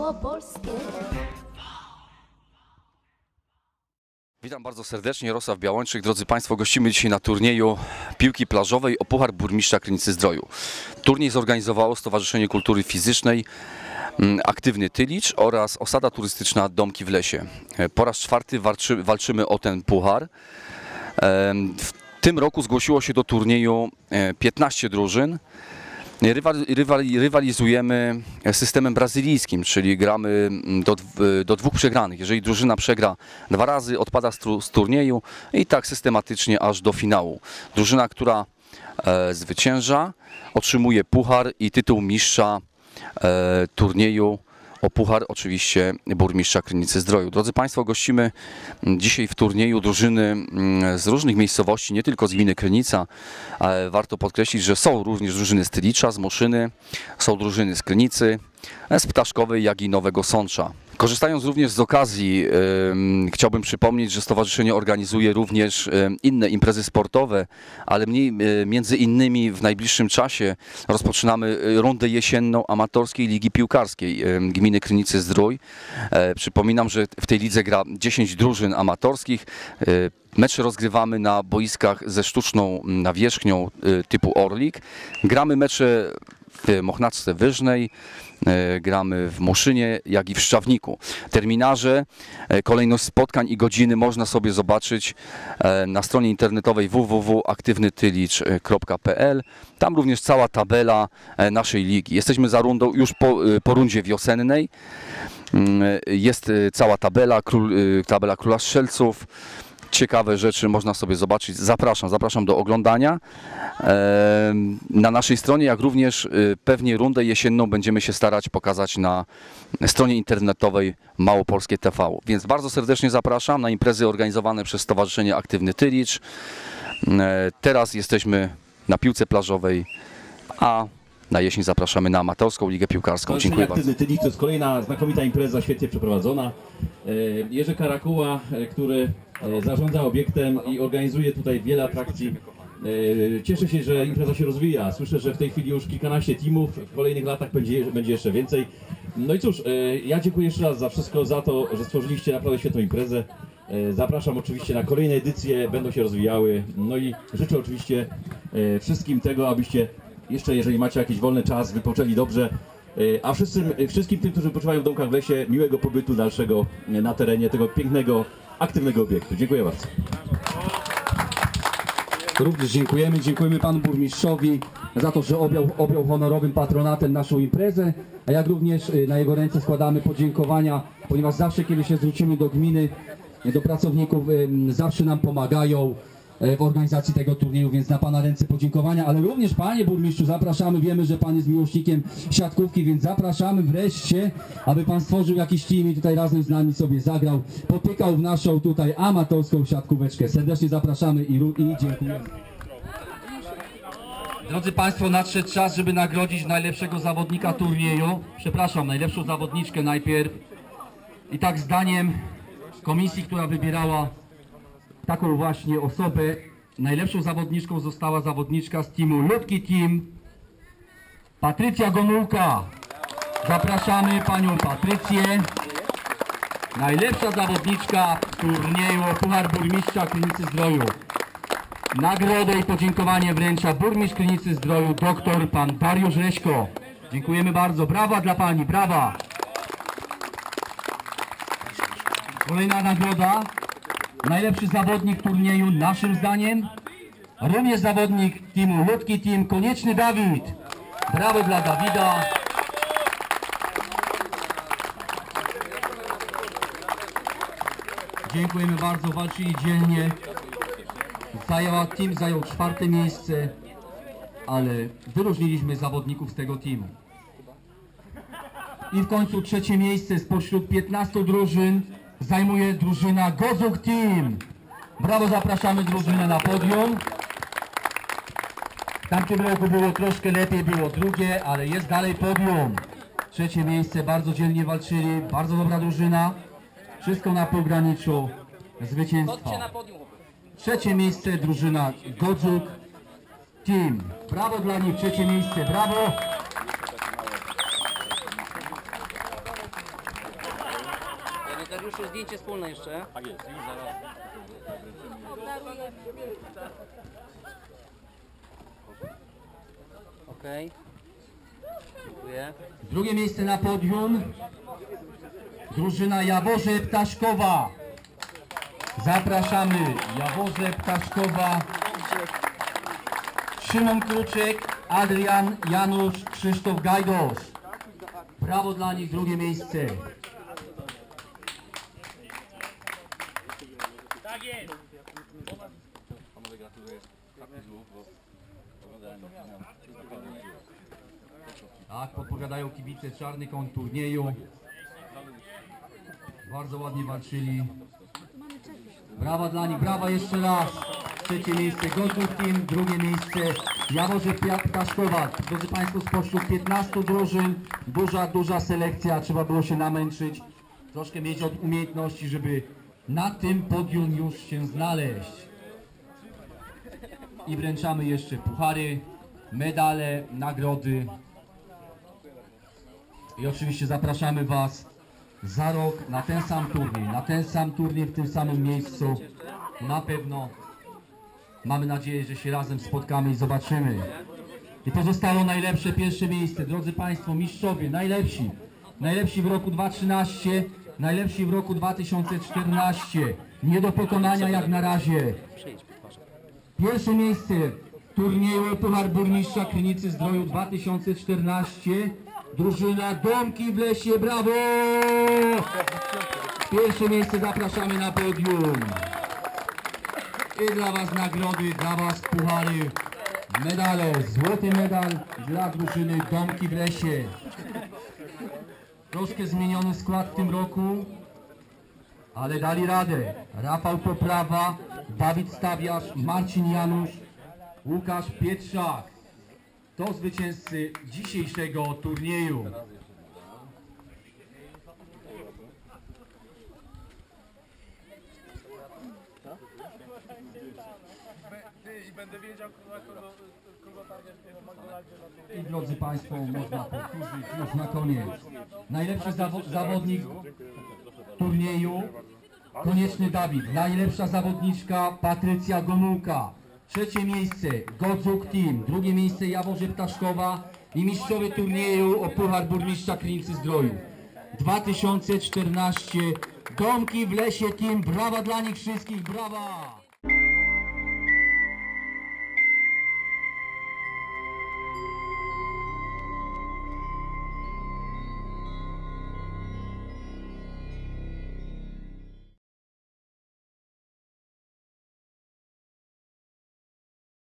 małopolskie. Witam bardzo serdecznie, Jarosław Białączyk. Drodzy Państwo, gościmy dzisiaj na turnieju piłki plażowej o Puchar Burmistrza Krynicy Zdroju. Turniej zorganizowało Stowarzyszenie Kultury Fizycznej mm, Aktywny Tylicz oraz Osada Turystyczna Domki w Lesie. E, Po raz czwarty walczy, walczymy o ten puchar. Em, W tym roku zgłosiło się do turnieju e, 15 drużyn. Rywal, rywal, rywalizujemy systemem brazylijskim, czyli gramy do, do dwóch przegranych. Jeżeli drużyna przegra dwa razy, odpada z, tru- z turnieju i tak systematycznie aż do finału. Drużyna, która e, zwycięża, otrzymuje puchar i tytuł mistrza e, turnieju o puchar oczywiście burmistrza Krynicy Zdroju. Drodzy Państwo, gościmy dzisiaj w turnieju drużyny mm, z różnych miejscowości, nie tylko z gminy Krynica, warto podkreślić, że są również drużyny z Tylicza, z Moszyny, są drużyny z Krynicy, z Ptaszkowej, jak i Nowego Sącza. Korzystając również z okazji, chciałbym przypomnieć, że stowarzyszenie organizuje również inne imprezy sportowe, ale mniej, e, między innymi w najbliższym czasie rozpoczynamy e, rundę jesienną amatorskiej ligi piłkarskiej gminy Krynicy Zdrój. E, Przypominam, że w tej lidze gra 10 drużyn amatorskich. Mecze rozgrywamy na boiskach ze sztuczną nawierzchnią typu Orlik. Gramy mecze w Mochnacce Wyżnej, e, gramy w Moszynie, jak i w Szczawniku. Terminarze, e, kolejność spotkań i godziny można sobie zobaczyć e, na stronie internetowej www.aktywnytylicz.pl. Tam również cała tabela naszej ligi. Jesteśmy za rundą, już po, po rundzie wiosennej. Mm, Jest cała tabela, tabela Króla Strzelców. Ciekawe rzeczy można sobie zobaczyć. Zapraszam, zapraszam do oglądania. Na naszej stronie, jak również y, pewnie rundę jesienną będziemy się starać pokazać na stronie internetowej Małopolskie TV. Więc bardzo serdecznie zapraszam na imprezy organizowane przez Stowarzyszenie Aktywny Tylicz. E, Teraz jesteśmy na piłce plażowej, a na jesień zapraszamy na amatorską ligę piłkarską. Dziękuję bardzo. Tylik to jest kolejna znakomita impreza, świetnie przeprowadzona. E, Jerzy Karakuła, e, który e, zarządza obiektem i organizuje tutaj wiele atrakcji. Cieszę się, że impreza się rozwija. Słyszę, że w tej chwili już kilkanaście teamów, w kolejnych latach będzie, będzie jeszcze więcej. No i cóż, ja dziękuję jeszcze raz za wszystko, za to, że stworzyliście naprawdę świetną imprezę. Zapraszam oczywiście na kolejne edycje, będą się rozwijały. No i życzę oczywiście wszystkim tego, abyście jeszcze, jeżeli macie jakiś wolny czas, wypoczęli dobrze. E, A wszyscy, wszystkim tym, którzy wypoczywają w domkach w lesie, miłego pobytu dalszego e, na terenie tego pięknego, aktywnego obiektu. Dziękuję bardzo. Również dziękujemy, dziękujemy panu burmistrzowi za to, że objął, objął honorowym patronatem naszą imprezę, a jak również y, na jego ręce składamy podziękowania, ponieważ zawsze kiedy się zwrócimy do gminy, do pracowników, zawsze nam pomagają w organizacji tego turnieju, więc na pana ręce podziękowania, ale również panie burmistrzu zapraszamy, wiemy, że pan jest miłośnikiem siatkówki, więc zapraszamy wreszcie, aby pan stworzył jakiś team i tutaj razem z nami sobie zagrał, potykał w naszą tutaj amatorską siatkóweczkę. Serdecznie zapraszamy i, i dziękujemy. Drodzy Państwo, nadszedł czas, żeby nagrodzić najlepszego zawodnika turnieju. Przepraszam, najlepszą zawodniczkę najpierw. I tak zdaniem komisji, która wybierała taką właśnie osobę, najlepszą zawodniczką została zawodniczka z teamu Ludki Team, Patrycja Gomułka. Zapraszamy Panią Patrycję. Najlepsza zawodniczka turnieju Puchar Burmistrza Klinicy Zdroju. Nagrodę i podziękowanie wręcza burmistrz Klinicy Zdroju, doktor pan Dariusz Reśko. Dziękujemy bardzo. Brawa dla pani, brawa. Kolejna nagroda. Najlepszy zawodnik turnieju naszym zdaniem. Również zawodnik teamu Ludki Team, konieczny Dawid. Brawo dla Dawida. Dziękujemy bardzo, walczyli dzielnie. Zajęła, team zajął czwarte miejsce, ale wyróżniliśmy zawodników z tego teamu. I w końcu trzecie miejsce spośród 15 drużyn zajmuje drużyna Gozuk Team. Brawo, zapraszamy drużynę na podium. W tamtym roku było troszkę lepiej, było drugie, ale jest dalej podium. Trzecie miejsce, bardzo dzielnie walczyli, bardzo dobra drużyna. Wszystko na pograniczu zwycięstwa. Trzecie miejsce drużyna Godzuk Team. Brawo dla nich, trzecie miejsce, brawo. Poprosił zdjęcie wspólne jeszcze. Tak jest, już zaraz. Okej. Dziękuję. Drugie miejsce na podium. Drużyna Jaworze Ptaszkowa. Zapraszamy. Jaworze Ptaszkowa. Szymon Kruczek, Adrian Janusz, Krzysztof Gajdosz. Brawo dla nich, drugie miejsce. Tak, podpowiadają kibice czarny koń turnieju. Bardzo ładnie walczyli. Brawa dla nich, brawa jeszcze raz. Trzecie miejsce Gotów Team, drugie miejsce Jaworze Pia- Ptaszkowa. Drodzy Państwo, spośród 15 drużyn, duża, duża selekcja, trzeba było się namęczyć, troszkę mieć od umiejętności, żeby na tym podium już się znaleźć. I wręczamy jeszcze puchary, medale, nagrody. I oczywiście zapraszamy Was za rok na ten sam turniej, na ten sam turniej w tym samym miejscu. Na pewno mamy nadzieję, że się razem spotkamy i zobaczymy. I pozostało najlepsze pierwsze miejsce. Drodzy Państwo, mistrzowie, najlepsi. Najlepsi w roku 2013, najlepsi w roku 2014. Nie do pokonania jak na razie. Pierwsze miejsce turnieju Puchar Burmistrza Krynicy Zdroju 2014. Drużyna Domki w Lesie, brawo! Pierwsze miejsce zapraszamy na podium. I dla Was nagrody, dla Was puchary, medale. Złoty medal dla drużyny Domki w Lesie. Troszkę zmieniony skład w tym roku, ale dali radę. Rafał Poprawa, Dawid Stawiarz, Marcin Janusz, Łukasz Pietrzak. To zwycięzcy dzisiejszego turnieju. I drodzy Państwo, można powtórzyć już na koniec. Najlepszy zawo zawodnik turnieju Konieczny Dawid. Najlepsza zawodniczka Patrycja Gomułka. Trzecie miejsce Godzuk Team. Drugie miejsce Jaworze Ptaszkowa. I mistrzowie turnieju o Puchar Burmistrza Krynicy Zdroju. 2014 Domki w Lesie Team. Brawa dla nich wszystkich, brawa!